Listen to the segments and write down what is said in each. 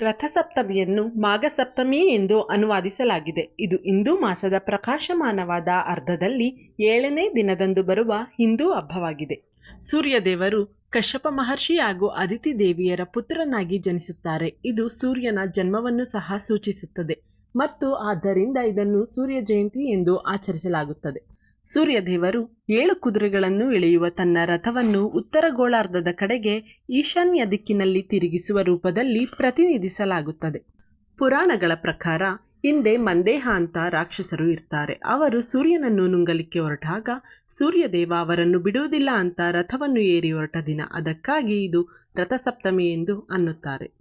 ರಥಸಪ್ತಮಿಯನ್ನು ಮಾಘಸಪ್ತಮಿ ಎಂದು ಅನುವಾದಿಸಲಾಗಿದೆ. ಇದು ಹಿಂದೂ ಮಾಸದ ಪ್ರಕಾಶಮಾನವಾದ ಅರ್ಧದಲ್ಲಿ ಏಳನೇ ದಿನದಂದು ಬರುವ ಹಿಂದೂ ಹಬ್ಬವಾಗಿದೆ. ಸೂರ್ಯದೇವರು ಕಶ್ಯಪ ಮಹರ್ಷಿ ಹಾಗೂ ಅದಿತಿ ದೇವಿಯರ ಪುತ್ರನಾಗಿ ಜನಿಸುತ್ತಾರೆ. ಇದು ಸೂರ್ಯನ ಜನ್ಮವನ್ನು ಸಹ ಸೂಚಿಸುತ್ತದೆ ಮತ್ತು ಆದ್ದರಿಂದ ಇದನ್ನು ಸೂರ್ಯ ಜಯಂತಿ ಎಂದು ಆಚರಿಸಲಾಗುತ್ತದೆ. ಸೂರ್ಯದೇವರು ಏಳು ಕುದುರೆಗಳನ್ನು ಎಳೆಯುವ ತನ್ನ ರಥವನ್ನು ಉತ್ತರ ಗೋಳಾರ್ಧದ ಕಡೆಗೆ ಈಶಾನ್ಯ ದಿಕ್ಕಿನಲ್ಲಿ ತಿರುಗಿಸುವ ರೂಪದಲ್ಲಿ ಪ್ರತಿನಿಧಿಸಲಾಗುತ್ತದೆ. ಪುರಾಣಗಳ ಪ್ರಕಾರ ಹಿಂದೆ ಮಂದೇಹ ಅಂತ ರಾಕ್ಷಸರು ಇರ್ತಾರೆ. ಅವರು ಸೂರ್ಯನನ್ನು ನುಂಗಲಿಕ್ಕೆ ಹೊರಟಾಗ ಸೂರ್ಯದೇವ ಅವರನ್ನು ಬಿಡುವುದಿಲ್ಲ ಅಂತ ರಥವನ್ನು ಏರಿ ಹೊರಟ ದಿನ ಅದಕ್ಕಾಗಿ ಇದು ರಥಸಪ್ತಮಿ ಎಂದು ಅನ್ನುತ್ತಾರೆ.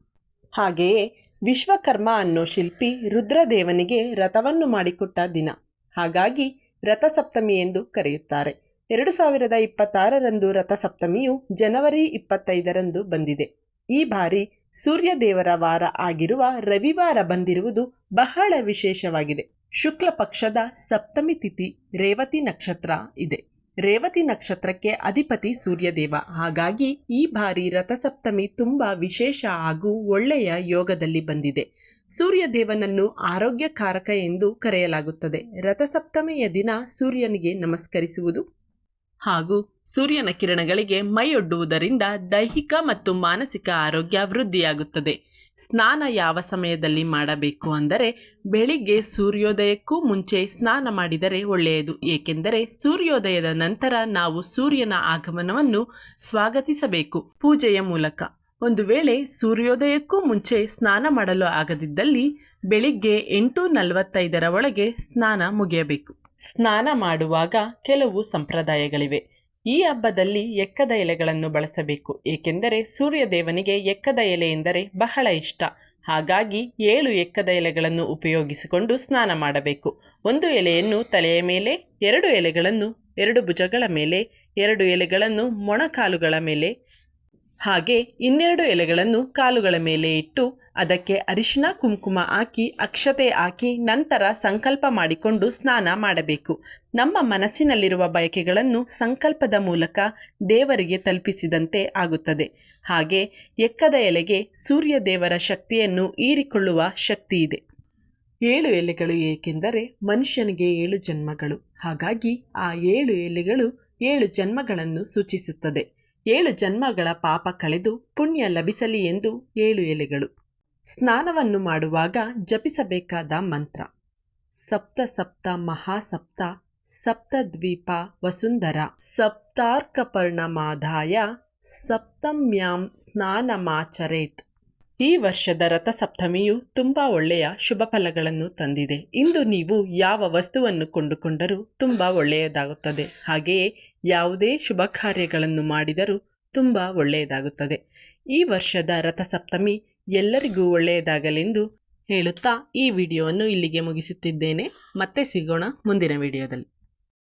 ಹಾಗೆಯೇ ವಿಶ್ವಕರ್ಮ ಅನ್ನೋ ಶಿಲ್ಪಿ ರುದ್ರದೇವನಿಗೆ ರಥವನ್ನು ಮಾಡಿಕೊಟ್ಟ ದಿನ. ಹಾಗಾಗಿ ರಥಸಪ್ತಮಿ ಎಂದು ಕರೆಯುತ್ತಾರೆ. ಎರಡು ಸಾವಿರದ ಇಪ್ಪತ್ತಾರರಂದು ರಥಸಪ್ತಮಿಯು ಜನವರಿ ಇಪ್ಪತ್ತೈದರಂದು ಬಂದಿದೆ. ಈ ಬಾರಿ ಸೂರ್ಯದೇವರ ವಾರ ಆಗಿರುವ ರವಿವಾರ ಬಂದಿರುವುದು ಬಹಳ ವಿಶೇಷವಾಗಿದೆ. ಶುಕ್ಲ ಪಕ್ಷದ ಸಪ್ತಮಿ ತಿಥಿ ರೇವತಿ ನಕ್ಷತ್ರ ಇದೆ. ರೇವತಿ ನಕ್ಷತ್ರಕ್ಕೆ ಅಧಿಪತಿ ಸೂರ್ಯದೇವ. ಹಾಗಾಗಿ ಈ ಬಾರಿ ರಥಸಪ್ತಮಿ ತುಂಬ ವಿಶೇಷ ಹಾಗೂ ಒಳ್ಳೆಯ ಯೋಗದಲ್ಲಿ ಬಂದಿದೆ. ಸೂರ್ಯದೇವನನ್ನು ಆರೋಗ್ಯಕಾರಕ ಎಂದು ಕರೆಯಲಾಗುತ್ತದೆ. ರಥಸಪ್ತಮಿಯ ದಿನ ಸೂರ್ಯನಿಗೆ ನಮಸ್ಕರಿಸುವುದು ಹಾಗೂ ಸೂರ್ಯನ ಕಿರಣಗಳಿಗೆ ಮೈಯೊಡ್ಡುವುದರಿಂದ ದೈಹಿಕ ಮತ್ತು ಮಾನಸಿಕ ಆರೋಗ್ಯ ವೃದ್ಧಿಯಾಗುತ್ತದೆ. ಸ್ನಾನ ಯಾವ ಸಮಯದಲ್ಲಿ ಮಾಡಬೇಕು ಅಂದರೆ ಬೆಳಿಗ್ಗೆ ಸೂರ್ಯೋದಯಕ್ಕೂ ಮುಂಚೆ ಸ್ನಾನ ಮಾಡಿದರೆ ಒಳ್ಳೆಯದು. ಏಕೆಂದರೆ ಸೂರ್ಯೋದಯದ ನಂತರ ನಾವು ಸೂರ್ಯನ ಆಗಮನವನ್ನು ಸ್ವಾಗತಿಸಬೇಕು. ಪೂಜೆಯ ಮೂಲಕ. ಒಂದು ವೇಳೆ ಸೂರ್ಯೋದಯಕ್ಕೂ ಮುಂಚೆ ಸ್ನಾನ ಮಾಡಲು ಆಗದಿದ್ದಲ್ಲಿ ಬೆಳಿಗ್ಗೆ ಎಂಟು ನಲವತ್ತೈದರ ಒಳಗೆ ಸ್ನಾನ ಮುಗಿಯಬೇಕು. ಸ್ನಾನ ಮಾಡುವಾಗ ಕೆಲವು ಸಂಪ್ರದಾಯಗಳಿವೆ. ಈ ಹಬ್ಬದಲ್ಲಿ ಎಕ್ಕದ ಎಲೆಗಳನ್ನು ಬಳಸಬೇಕು, ಏಕೆಂದರೆ ಸೂರ್ಯದೇವನಿಗೆ ಎಕ್ಕದ ಎಲೆ ಎಂದರೆ ಬಹಳ ಇಷ್ಟ. ಹಾಗಾಗಿ ಏಳು ಎಕ್ಕದ ಎಲೆಗಳನ್ನು ಉಪಯೋಗಿಸಿಕೊಂಡು ಸ್ನಾನ ಮಾಡಬೇಕು. ಒಂದು ಎಲೆಯನ್ನು ತಲೆಯ ಮೇಲೆ, ಎರಡು ಎಲೆಗಳನ್ನು ಎರಡು ಭುಜಗಳ ಮೇಲೆ, ಎರಡು ಎಲೆಗಳನ್ನು ಮೊಣಕಾಲುಗಳ ಮೇಲೆ ಹಾಗೆ ಇನ್ನೆರಡು ಎಲೆಗಳನ್ನು ಕಾಲುಗಳ ಮೇಲೆ ಇಟ್ಟು ಅದಕ್ಕೆ ಅರಿಶಿನ ಕುಂಕುಮ ಹಾಕಿ, ಅಕ್ಷತೆ ಹಾಕಿ ನಂತರ ಸಂಕಲ್ಪ ಮಾಡಿಕೊಂಡು ಸ್ನಾನ ಮಾಡಬೇಕು. ನಮ್ಮ ಮನಸ್ಸಿನಲ್ಲಿರುವ ಬಯಕೆಗಳನ್ನು ಸಂಕಲ್ಪದ ಮೂಲಕ ದೇವರಿಗೆ ತಲುಪಿಸಿದಂತೆ ಆಗುತ್ತದೆ. ಹಾಗೆ ಎಕ್ಕದ ಎಲೆಗೆ ಸೂರ್ಯ ದೇವರ ಶಕ್ತಿಯನ್ನು ಹೀರಿಕೊಳ್ಳುವ ಶಕ್ತಿ ಇದೆ ಏಳು ಎಲೆಗಳು ಏಕೆಂದರೆ ಮನುಷ್ಯನಿಗೆ ಏಳು ಜನ್ಮಗಳು. ಹಾಗಾಗಿ ಆ ಏಳು ಎಲೆಗಳು ಏಳು ಜನ್ಮಗಳನ್ನು ಸೂಚಿಸುತ್ತದೆ. ಏಳು ಜನ್ಮಗಳ ಪಾಪ ಕಳೆದು ಪುಣ್ಯ ಲಭಿಸಲಿ ಎಂದು ಏಳು ಎಲೆಗಳು. ಸ್ನಾನವನ್ನು ಮಾಡುವಾಗ ಜಪಿಸಬೇಕಾದ ಮಂತ್ರ. ಸಪ್ತ ಸಪ್ತ ಮಹಾಸಪ್ತ ಸಪ್ತದ್ವೀಪ ವಸುಂಧರ. ಸಪ್ತಾರ್ಕಪರ್ಣಮಾದಾಯ ಸಪ್ತಮ್ಯಾಂ ಸ್ನಾನಮಾಚರೇತ್. ಈ ವರ್ಷದ ರಥಸಪ್ತಮಿಯು ತುಂಬ ಒಳ್ಳೆಯ ಶುಭ ಫಲಗಳನ್ನು ತಂದಿದೆ. ಇಂದು ನೀವು ಯಾವ ವಸ್ತುವನ್ನು ಕೊಂಡುಕೊಂಡರೂ ತುಂಬ ಒಳ್ಳೆಯದಾಗುತ್ತದೆ. ಹಾಗೆಯೇ ಯಾವುದೇ ಶುಭ ಕಾರ್ಯಗಳನ್ನು ಮಾಡಿದರೂ ತುಂಬ ಒಳ್ಳೆಯದಾಗುತ್ತದೆ. ಈ ವರ್ಷದ ರಥಸಪ್ತಮಿ ಎಲ್ಲರಿಗೂ ಒಳ್ಳೆಯದಾಗಲೆಂದು ಹೇಳುತ್ತಾ ಈ ವಿಡಿಯೋವನ್ನು ಇಲ್ಲಿಗೆ ಮುಗಿಸುತ್ತಿದ್ದೇನೆ. ಮತ್ತೆ ಸಿಗೋಣ ಮುಂದಿನ ವಿಡಿಯೋದಲ್ಲಿ.